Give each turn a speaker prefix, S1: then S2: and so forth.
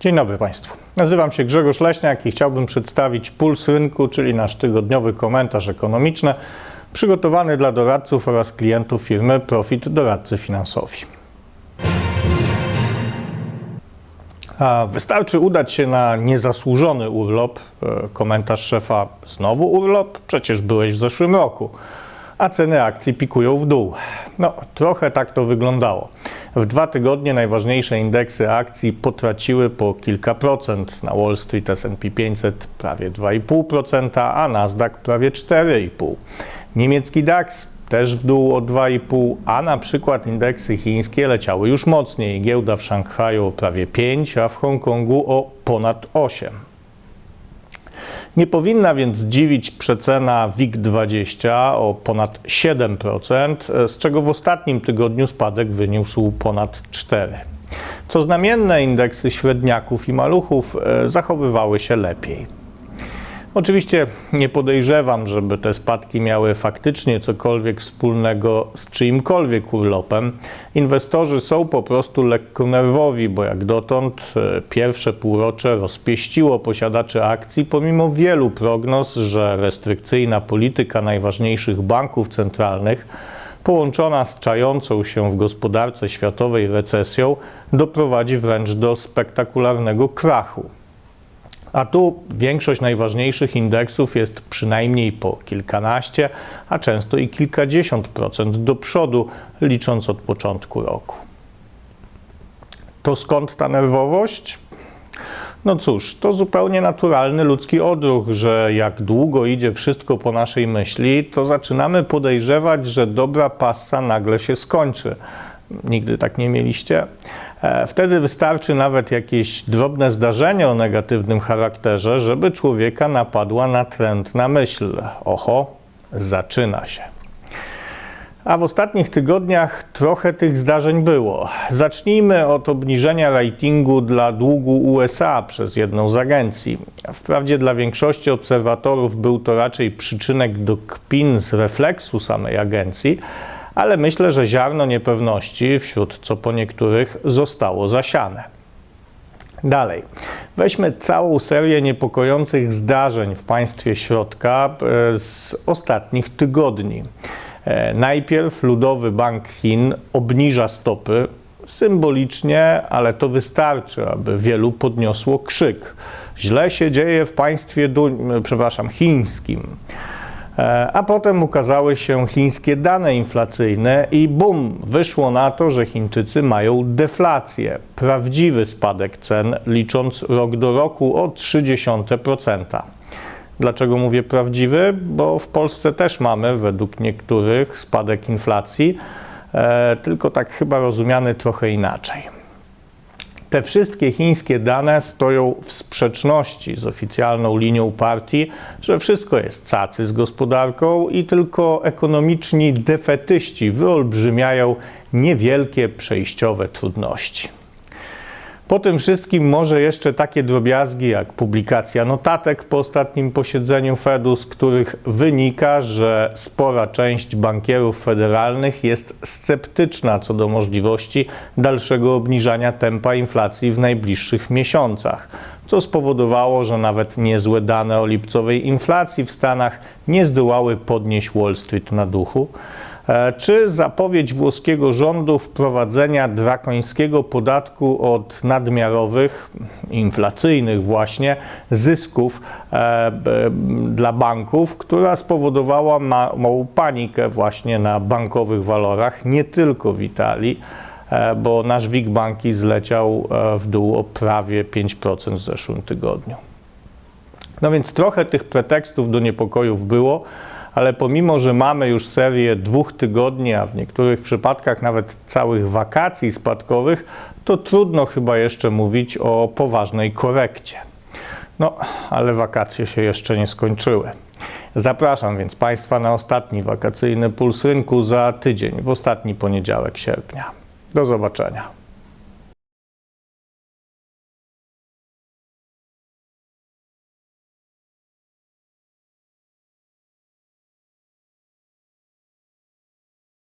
S1: Dzień dobry Państwu. Nazywam się Grzegorz Leśniak i chciałbym przedstawić Puls Rynku, czyli nasz tygodniowy komentarz ekonomiczny przygotowany dla doradców oraz klientów firmy Profit Doradcy Finansowi. A wystarczy udać się na niezasłużony urlop. E, Komentarz szefa: Znowu urlop? Przecież byłeś w zeszłym roku. A ceny akcji pikują w dół. No, trochę tak to wyglądało. W dwa tygodnie najważniejsze indeksy akcji potraciły po kilka procent. Na Wall Street S&P 500 prawie 2,5%, a Nasdaq prawie 4,5%. Niemiecki DAX też w dół o 2,5%, a na przykład indeksy chińskie leciały już mocniej. Giełda w Szanghaju o prawie 5%, a w Hongkongu o ponad 8%. Nie powinna więc dziwić przecena WIG20 o ponad 7%, z czego w ostatnim tygodniu spadek wyniósł ponad 4%. Co znamienne, indeksy średniaków i maluchów e, zachowywały się lepiej. Oczywiście nie podejrzewam, żeby te spadki miały faktycznie cokolwiek wspólnego z czyimkolwiek urlopem. Inwestorzy są po prostu lekko nerwowi, bo jak dotąd e, pierwsze półrocze rozpieściło posiadaczy akcji, pomimo wielu prognoz, że restrykcyjna polityka najważniejszych banków centralnych połączona z czającą się w gospodarce światowej recesją doprowadzi wręcz do spektakularnego krachu. A tu większość najważniejszych indeksów jest przynajmniej po kilkanaście, a często i kilkadziesiąt procent do przodu, licząc od początku roku. To skąd ta nerwowość? No cóż, to zupełnie naturalny ludzki odruch, że jak długo idzie wszystko po naszej myśli, to zaczynamy podejrzewać, że dobra passa nagle się skończy. Nigdy tak nie mieliście? E, Wtedy wystarczy nawet jakieś drobne zdarzenie o negatywnym charakterze, żeby człowieka napadła natrętna myśl. Oho, zaczyna się. A w ostatnich tygodniach trochę tych zdarzeń było. Zacznijmy od obniżenia ratingu dla długu USA przez jedną z agencji. Wprawdzie dla większości obserwatorów był to raczej przyczynek do kpin z refleksu samej agencji, ale myślę, że ziarno niepewności wśród co po niektórych zostało zasiane. Dalej, weźmy całą serię niepokojących zdarzeń w państwie środka e, z ostatnich tygodni. E, Najpierw Ludowy Bank Chin obniża stopy symbolicznie, ale to wystarczy, aby wielu podniosło krzyk. Źle się dzieje w państwie, du- przepraszam, chińskim. E, A potem ukazały się chińskie dane inflacyjne i bum, wyszło na to, że Chińczycy mają deflację, prawdziwy spadek cen, licząc rok do roku o 0,3%. Dlaczego mówię prawdziwy? Bo w Polsce też mamy, według niektórych, spadek inflacji, e, tylko tak chyba rozumiany trochę inaczej. Te wszystkie chińskie dane stoją w sprzeczności z oficjalną linią partii, że wszystko jest cacy z gospodarką i tylko ekonomiczni defetyści wyolbrzymiają niewielkie przejściowe trudności. Po tym wszystkim może jeszcze takie drobiazgi jak publikacja notatek po ostatnim posiedzeniu Fedu, z których wynika, że spora część bankierów federalnych jest sceptyczna co do możliwości dalszego obniżania tempa inflacji w najbliższych miesiącach, co spowodowało, że nawet niezłe dane o lipcowej inflacji w Stanach nie zdołały podnieść Wall Street na duchu. E, czy zapowiedź włoskiego rządu wprowadzenia drakońskiego podatku od nadmiarowych, inflacyjnych właśnie, zysków e, dla banków, która spowodowała ma- małą panikę właśnie na bankowych walorach, nie tylko w Italii, e, bo nasz WIG banki zleciał w dół o prawie 5% w zeszłym tygodniu. No więc trochę tych pretekstów do niepokojów było, ale pomimo, że mamy już serię dwóch tygodni, a w niektórych przypadkach nawet całych wakacji spadkowych, to trudno chyba jeszcze mówić o poważnej korekcie. No, ale wakacje się jeszcze nie skończyły. Zapraszam więc Państwa na ostatni wakacyjny puls rynku za tydzień, w ostatni poniedziałek sierpnia. Do zobaczenia.